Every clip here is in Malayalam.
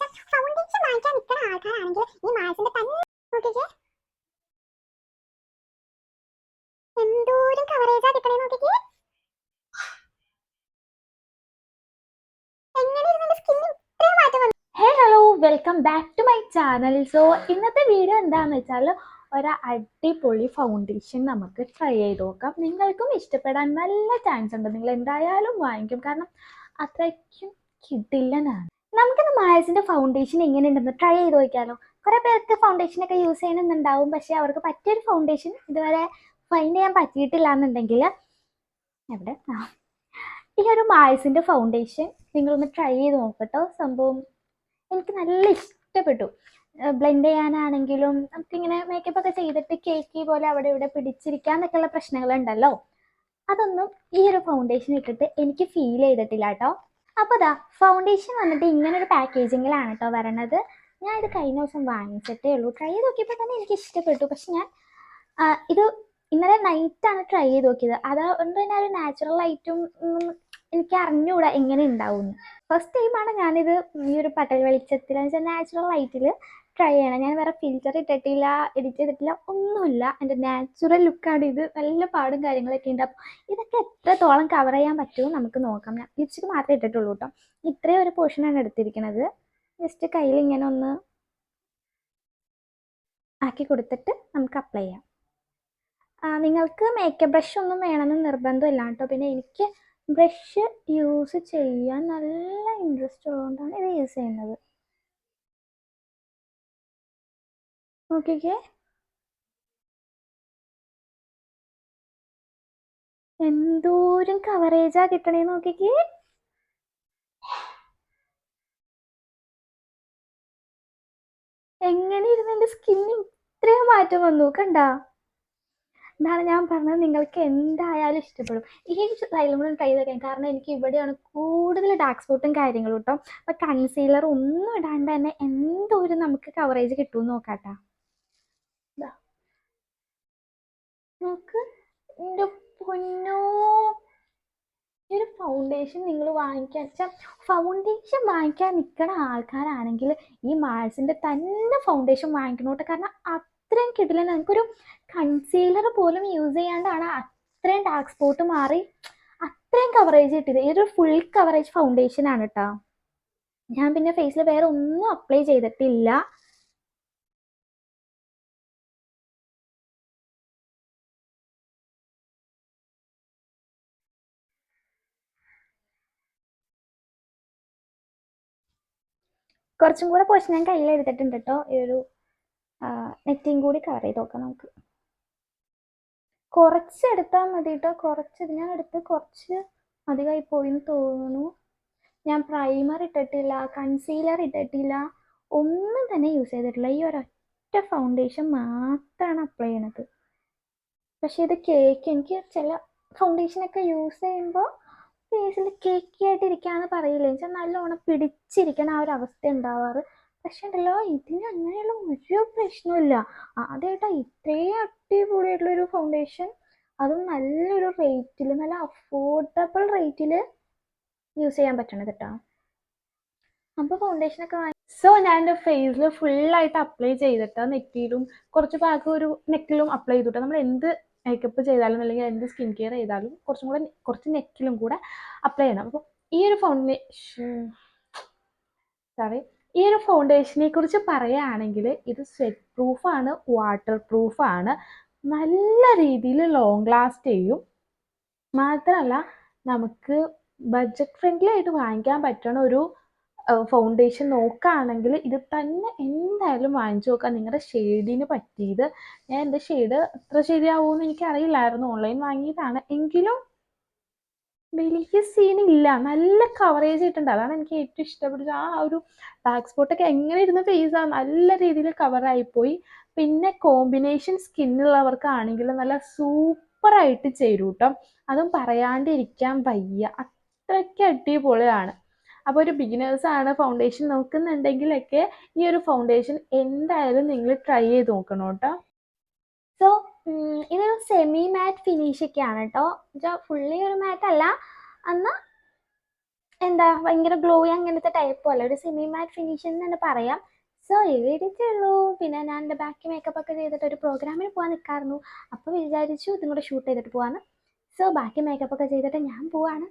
വെച്ചാൽ ഫൗണ്ടേഷൻ വാങ്ങിക്കാൻ നിൽക്കുന്ന ആൾക്കാരാണെങ്കിൽ ഈ മാൾസിന്റെ തന്നെ നോക്കിക്കേ എന്തോരം കവറേജാ കിട്ടണേ നോക്കിക്കേ hey hello welcome back to my channel so ഇന്നത്തെ വീഡിയോ എന്താണെന്ന് വെച്ചാൽ ഒരു അടിപൊളി ഫൗണ്ടേഷൻ നമുക്ക് ട്രൈ ചെയ്ത് നോക്കാം. നിങ്ങൾക്കും ഇഷ്ടപ്പെടാൻ നല്ല ചാൻസ് ഉണ്ട്. നിങ്ങൾ എന്തായാലും വാങ്ങിക്കും. കാരണം അത്രയ്ക്കും കിടിലനാണ്. നമുക്കിന്ന് മായസിന്റെ ഫൗണ്ടേഷൻ എങ്ങനെയുണ്ടെന്ന് ട്രൈ ചെയ്ത് നോക്കിയാലോ. കുറെ പേർക്ക് ഫൗണ്ടേഷൻ ഒക്കെ യൂസ് ചെയ്യണമെന്നുണ്ടാവും. പക്ഷെ അവർക്ക് പറ്റിയൊരു ഫൗണ്ടേഷൻ ഇതുവരെ ഫൈൻഡ് ചെയ്യാൻ പറ്റിയിട്ടില്ല എന്നുണ്ടെങ്കിൽ എവിടെ ഈ ഒരു മായസിന്റെ ഫൗണ്ടേഷൻ നിങ്ങളൊന്ന് ട്രൈ ചെയ്ത് നോക്കട്ടോ. സംഭവം എനിക്ക് നല്ല ഇഷ്ടപ്പെട്ടു. ബ്ലെൻഡ് ചെയ്യാനാണെങ്കിലും നമുക്കിങ്ങനെ മേക്കപ്പ് ഒക്കെ ചെയ്തിട്ട് കേക്ക് പോലെ അവിടെ ഇവിടെ പിടിച്ചിരിക്കാന്നൊക്കെയുള്ള പ്രശ്നങ്ങളുണ്ടല്ലോ. അതൊന്നും ഈ ഒരു ഫൗണ്ടേഷൻ ഇട്ടിട്ട് എനിക്ക് ഫീൽ ചെയ്തിട്ടില്ല കേട്ടോ അപ്പോൾ ദാ ഫൗണ്ടേഷൻ വന്നിട്ട് ഇങ്ങനെ ഒരു പാക്കേജിങ്ങിലാണ് കേട്ടോ വരണത്. ഞാൻ ഇത് കഴിഞ്ഞ ദിവസം വാങ്ങിച്ചിട്ടേ ഉള്ളൂ. ട്രൈ ചെയ്ത് നോക്കിയപ്പോൾ തന്നെ എനിക്ക് ഇഷ്ടപ്പെട്ടു. പക്ഷെ ഞാൻ ഇത് ഇന്നലെ നൈറ്റാണ് ട്രൈ ചെയ്ത് നോക്കിയത്. അതുകൊണ്ട് തന്നെ ഒരു നാച്ചുറൽ ലൈറ്റും എനിക്ക് അറിഞ്ഞുകൂടാ എങ്ങനെ ഉണ്ടാവും ഫസ്റ്റ് ടൈമാണ് ഞാനിത് ഈ ഒരു പട്ടൽ വെളിച്ചത്തിൽ വെച്ചാൽ നാച്ചുറൽ ലൈറ്റിൽ ട്രൈ ചെയ്യണം. ഞാൻ വേറെ ഫിൽറ്റർ ഇട്ടിട്ടില്ല എഡിറ്റ് ചെയ്തിട്ടില്ല ഒന്നുമില്ല. എന്റെ നാച്ചുറൽ ലുക്കാണ് ഇത്. നല്ല പാടും കാര്യങ്ങളൊക്കെ ഉണ്ട്. അപ്പോൾ ഇതൊക്കെ എത്രത്തോളം കവർ ചെയ്യാൻ പറ്റുമോ നമുക്ക് നോക്കാം. ഞാൻ ലിപ്സ്റ്റിക് മാത്രമേ ഇട്ടിട്ടുള്ളൂ കേട്ടോ. ഇത്രയും ഒരു പോർഷനാണ് എടുത്തിരിക്കുന്നത് ജസ്റ്റ് കയ്യിൽ ഇങ്ങനെ ഒന്ന് ആക്കി കൊടുത്തിട്ട് നമുക്ക് അപ്ലൈ ചെയ്യാം. നിങ്ങൾക്ക് മേക്കപ്പ് ബ്രഷ് ഒന്നും വേണമെന്ന് നിർബന്ധമില്ല കേട്ടോ. പിന്നെ എനിക്ക് ബ്രഷ് യൂസ് ചെയ്യാൻ നല്ല ഇൻട്രസ്റ്റ് ഉള്ളതുകൊണ്ടാണ് ഇത് യൂസ് ചെയ്യുന്നത്. നോക്കിക്കേ എന്തോരം കവറേജാ കിട്ടണേ നോക്കിക്കേ. എങ്ങനെ ഇരുന്ന് എന്റെ സ്കിന്നിന് ഇത്രയും മാറ്റം വന്നു കണ്ട? എന്നാണ് ഞാൻ പറഞ്ഞത് നിങ്ങൾക്ക് എന്തായാലും ഇഷ്ടപ്പെടും. ഈ സ്റ്റൈലും കൂടെ ട്രൈ ചെയ്തേക്കാം. കാരണം എനിക്ക് ഇവിടെയാണ് കൂടുതൽ ഡാർക്ക് സ്പോട്ടും കാര്യങ്ങളും കേട്ടോ അപ്പം കൺസീലർ ഒന്നും ഇടാണ്ട് തന്നെ എന്തോരം നമുക്ക് കവറേജ് കിട്ടുമെന്ന് നോക്കാട്ടാ ദാ. നോക്ക് എന്റെ പൊന്നോ ഒരു ഫൗണ്ടേഷൻ നിങ്ങൾ വാങ്ങിക്കാൻ വെച്ചാൽ ഫൗണ്ടേഷൻ വാങ്ങിക്കാൻ നിൽക്കുന്ന ആൾക്കാരാണെങ്കിൽ ഈ മാൾസിന്റെ തന്നെ ഫൗണ്ടേഷൻ വാങ്ങിക്കണോട്ടെ. കാരണം അത്രയും കിട്ടില്ല നമുക്കൊരു കൺസീലർ പോലും യൂസ് ചെയ്യാണ്ടാണ് അത്രയും ഡാർക്ക് സ്പോട്ട് മാറി അത്രയും കവറേജ് കിട്ടിയത്. ഇതൊരു ഫുൾ കവറേജ് ഫൗണ്ടേഷൻ ആണ് കേട്ടോ ഞാൻ പിന്നെ ഫേസിൽ വേറെ ഒന്നും അപ്ലൈ ചെയ്തിട്ടില്ല. കുറച്ചും കൂടെ പോഷൻ ഞാൻ കയ്യിൽ എടുത്തിട്ടുണ്ട് കേട്ടോ ഈ ഒരു നെറ്റിയും കൂടി കവർ ചെയ്ത് നോക്കാം നമുക്ക്. കുറച്ച് എടുത്താൽ മതി കേട്ടോ കുറച്ച് ഞാൻ എടുത്ത് കുറച്ച് അധികമായി പോയി എന്ന് തോന്നുന്നു. ഞാൻ പ്രൈമർ ഇട്ടിട്ടില്ല കൺസീലർ ഇട്ടിട്ടില്ല. ഒന്നും തന്നെ യൂസ് ചെയ്തിട്ടില്ല. ഈ ഒരൊറ്റ ഫൗണ്ടേഷൻ മാത്രമാണ് അപ്ലൈ ചെയ്യണത്. പക്ഷെ ഇത് കേക്ക് എനിക്ക് ചില ഫൗണ്ടേഷനൊക്കെ യൂസ് ചെയ്യുമ്പോൾ ഫേസിൽ കേക്കി ആയിട്ട് ഇരിക്കാന്ന് പറയില്ലേ? വെച്ചാൽ നല്ലോണം പിടിച്ചിരിക്കണ ആ ഒരു അവസ്ഥ ഉണ്ടാവാറ് പക്ഷെ ഉണ്ടല്ലോ ഇതിന് അങ്ങനെയുള്ള ഒരു പ്രശ്നമില്ല ആദ്യമായിട്ടാ ഇത്രയും അടിപൊളിയായിട്ടുള്ള ഒരു ഫൗണ്ടേഷൻ അതും നല്ലൊരു റേറ്റിൽ നല്ല അഫോർഡബിൾ റേറ്റിൽ യൂസ് ചെയ്യാൻ പറ്റണത് കേട്ടോ അപ്പോൾ ഫൗണ്ടേഷനൊക്കെ വാങ്ങി സോ ഞാൻ എന്റെ ഫേസിൽ ഫുള്ളായിട്ട് അപ്ലൈ ചെയ്തിട്ട് നെറ്റിയിലും കുറച്ച് ഭാഗം ഒരു നെക്കിലും അപ്ലൈ ചെയ്തിട്ട്. നമ്മൾ എന്ത് മേക്കപ്പ് ചെയ്താലും അല്ലെങ്കിൽ എന്ത് സ്കിൻ കെയർ ചെയ്താലും കുറച്ചും കൂടെ കുറച്ച് നെക്കിലും കൂടെ അപ്ലൈ ചെയ്യണം. അപ്പോൾ ഈ ഒരു ഫൗണ്ടേഷൻ സോറി ഈ ഒരു ഫൗണ്ടേഷനെ കുറിച്ച് പറയുകയാണെങ്കിൽ ഇത് സ്വെറ്റ് പ്രൂഫാണ് വാട്ടർ പ്രൂഫാണ് നല്ല രീതിയിൽ ലോങ് ലാസ്റ്റ് ചെയ്യും. മാത്രമല്ല നമുക്ക് ബഡ്ജറ്റ് ഫ്രണ്ട്ലി ആയിട്ട് വാങ്ങിക്കാൻ പറ്റണ ഒരു ഫൗണ്ടേഷൻ നോക്കുകയാണെങ്കിൽ ഇത് തന്നെ എന്തായാലും വാങ്ങിച്ചു നോക്കാം. നിങ്ങളുടെ ഷെയ്ഡിന് പറ്റിയത്. ഞാൻ എന്റെ ഷെയ്ഡ് എത്ര ശരിയാവുമെന്ന് എനിക്കറിയില്ലായിരുന്നു. ഓൺലൈൻ വാങ്ങിയതാണ്. എങ്കിലും വലിയ സീൻ ഇല്ല. നല്ല കവറേജ് കിട്ടുന്നുണ്ട് അതാണ് എനിക്ക് ഏറ്റവും ഇഷ്ടപ്പെട്ടത്. ആ ഒരു ഡാർക്ക് സ്പോട്ടൊക്കെ എങ്ങനെ ഇരുന്ന ഫേസാണ് നല്ല രീതിയിൽ കവറായിപ്പോയി പിന്നെ കോമ്പിനേഷൻ സ്കിന്നുള്ളവർക്കാണെങ്കിൽ നല്ല സൂപ്പറായിട്ട് ചേരും അതും പറയാണ്ടിരിക്കാൻ വയ്യ. അത്രയ്ക്ക് അടിപൊളിയാണ്. അപ്പോൾ ഒരു ബിഗിനേഴ്സാണ് ഫൗണ്ടേഷൻ നോക്കുന്നുണ്ടെങ്കിലൊക്കെ ഈ ഒരു ഫൗണ്ടേഷൻ എന്തായാലും നിങ്ങൾ ട്രൈ ചെയ്ത് നോക്കണം കേട്ടോ. സോ ഇതൊരു സെമി മാറ്റ് ഫിനിഷ് ആണ് കേട്ടോ ഫുള്ളി ഒരു മാറ്റ് അല്ല. എന്നാൽ എന്താ ഭയങ്കര ഗ്ലോയി അങ്ങനത്തെ ടൈപ്പ് അല്ല. ഒരു സെമി മാറ്റ് ഫിനിഷ് എന്ന് തന്നെ പറയാം. സോ ഇവരിച്ചേ ഉള്ളൂ പിന്നെ ഞാൻ എന്റെ ബാക്കി മേക്കപ്പ് ഒക്കെ ചെയ്തിട്ട് ഒരു പ്രോഗ്രാമിന് പോകാൻ നിൽക്കാറുണ്ട് അപ്പോൾ വിചാരിച്ചു ഇതും കൂടെ ഷൂട്ട് ചെയ്തിട്ട് പോകാമെന്ന് സോ ബാക്കി മേക്കപ്പ് ഒക്കെ ചെയ്തിട്ട് ഞാൻ പോവാണ്.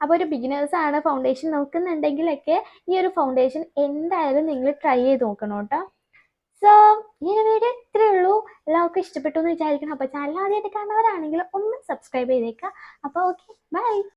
അപ്പോൾ ഒരു ബിഗിനേഴ്സാണ് ഫൗണ്ടേഷൻ നോക്കുന്നുണ്ടെങ്കിലൊക്കെ ഈ ഒരു ഫൗണ്ടേഷൻ എന്തായാലും നിങ്ങൾ ട്രൈ ചെയ്ത് നോക്കണം കേട്ടോ. സോ ഈ വീഡിയോ ഇത്രയേ ഉള്ളൂ. എല്ലാവർക്കും ഇഷ്ടപ്പെട്ടു എന്ന് വിചാരിക്കണം അപ്പോൾ ചാനൽ ആദ്യമായിട്ട് കാണുന്നവരാണെങ്കിൽ ഒന്ന് സബ്സ്ക്രൈബ് ചെയ്തേക്കുക. അപ്പോൾ ഓക്കെ ബൈ